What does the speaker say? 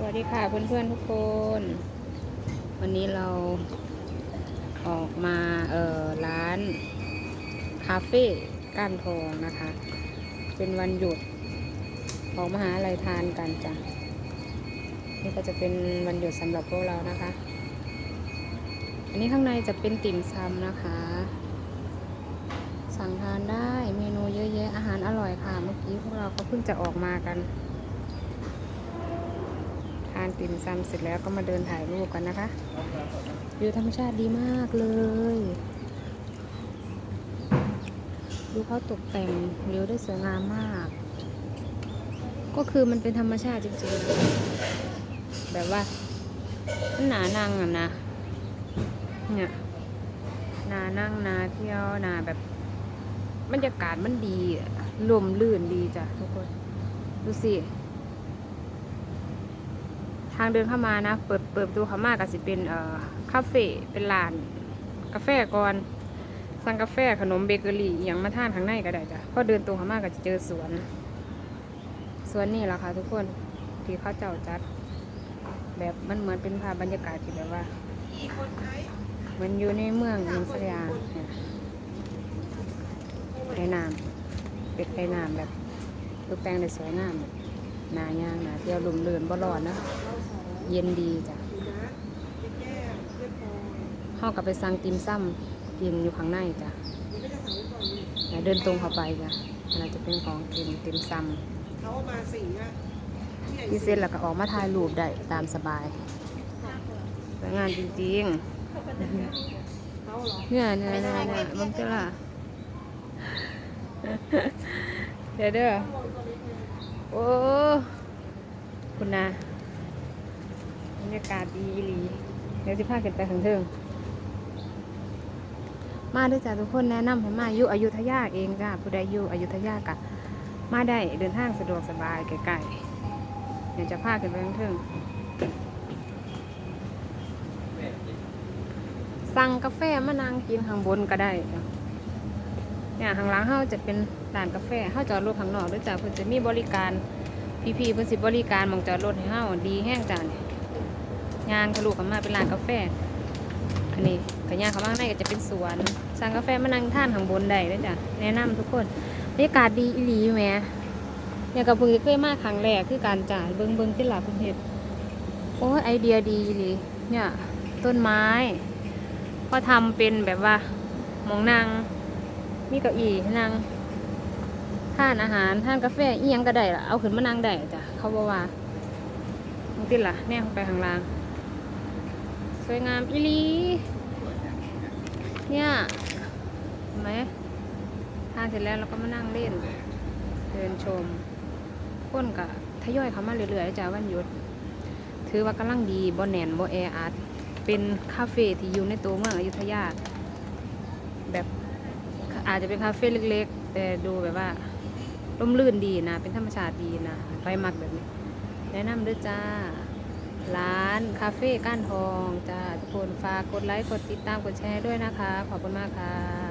สวัสดีค่ะเพื่อนๆทุกคน วันนี้เราออกมาเอ่อร้านคาเฟ่ก้านทองนะคะ เป็นวันหยุดออกมหาอะไรทานกันจ้ะนี่ก็จะเป็นวันหยุดสำหรับพวกเรานะคะ อันนี้ข้างในจะเป็นติ่มซำนะคะ สั่งทานได้เมนูเยอะแยะอาหารอร่อยค่ะ เมื่อกี้พวกเราก็เพิ่งจะออกมากัน ทานติ่มซำเสร็จแล้วก็มาเดินถ่ายรูปกันนะคะวิวธรรมชาติดีมากเลย ดูเขาตกแต่งวิวได้สวยงามมาก ก็คือมันเป็นธรรมชาติจริงๆ แบบว่านหนานั่งอะนะ เนี่ยนานั่งนาเที่ยวนาแบบบรรยากาศมันดีลมลื่นดีจ้ะทุกคน ดูสิ ทางเดินเข้ามานะ เปิดเปิดตูเข้ามาก็สิเป็นเอ่อคาเฟ่เป็นร้าน กาแฟก่อนสั่งกาแฟขนมเบเกอรี่อย่างมาทานข้างในก็ได้จ้ะพอเดินตรงเข้ามาก็จะเจอสวน สวนนี่แหละค่ะทุกคนที่เขาเจ้าจัด แบบมันเหมือนเป็นภาพบรรยากาศที่แบบว่าเหมือนอยู่ในเมืองอินสยามเนี่ยไข่น้ำเป็ดไข่น้ำแบบตกแต่งได้สวยงามนายางนาเที่ยวลุมเลื่นบ่รอนนะ เย็นดีจ้ะเข้ากับไปสั่งติมซ้ำกินอยู่ข้างในจ้ะแล้วเดินตรงเข้าไปจ้ะน่าจะเป็นของกินติมซ้เขาเอามาสี่อะผู้ใหญ่ำที่เสร็จแล้วก็ออกมาถ่ายรูปได้ตามสบายสวยงามจริงเขาเหรอๆเนี่ยเนี่ยเนี่ยเนี่ยมันจะล่ะเดี๋ยวเด้อโอ้คุณนะบ รรยากาศดีอีหลี เดี๋ยวสิพาขึ้นไปข้างเทิงมาด้วยจ้ะทุกคนแนะนำให้มาอยู่อยุธยาเองจ้ะผู้ใดอยู่อยุธยากะมาได้เดินทางสะดวกสบายใกล้ๆเดี๋ยวจะพาขึ้นไปข้างเทิงสั่งกาแฟมานั่งกินข้างบนก็ได้จ้ะเนี่ยข้างหลังเฮาจะเป็นร้านกาแฟเฮาจอดรถข้างนอกด้วยจ้ะเพิ่นจะมีบริการพี่ๆเพิ่อนสิบริการมองจอดรถให้เฮาดีแห้งจ้ะเนี่ย งานทะลุกันมาเป็นร้านกาแฟ อันนี้ขยางเขาบ้างในก็จะเป็นสวนสั่งกาแฟมานั่งท่านข้างบนได้ด้วยจ้ะแนะนำทุกคนบรรยากาศดีอีหลีแม่เนี่ยกับเพิ่งเคยมาครั้งแรกคือการจ่ายเบิงเบิงที่หลับเพิ่นเห็ดโอ้ไอเดียดีอีหลีเนี่ยต้นไม้ก็ทำเป็นแบบว่ามองนางมีเก้าอี้นั่งท่านอาหารท่านกาแฟอียังก็ได้ละเอาขึ้นมานั่งได้จ้ะเขาบอกว่ามึงติดละแน่ไปข้างล่าง สวยงามอีลีเนี่ยเห็นไหมทานเสร็จแล้วเราก็มานั่งเล่น เดินชมคนกะทยอยเขามาเรื่อยๆจ้าวันหยุด ถือว่ากำลังดีบ่แนนบ่แออัดเป็นคาเฟ่ที่อยู่ในตัวเมืองอยุธยา แบบอาจจะเป็นคาเฟ่เล็กๆ แต่ดูแบบว่าร่มรื่นดีนะ เป็นธรรมชาติดีนะไปมักแบบนี้ แนะนำด้วยจ้าร้านคาเฟ่ก้านทองจ้าทุกคนฝากกดไลค์กดติดตามกดแชร์ด้วยนะคะ ขอบคุณมากค่ะ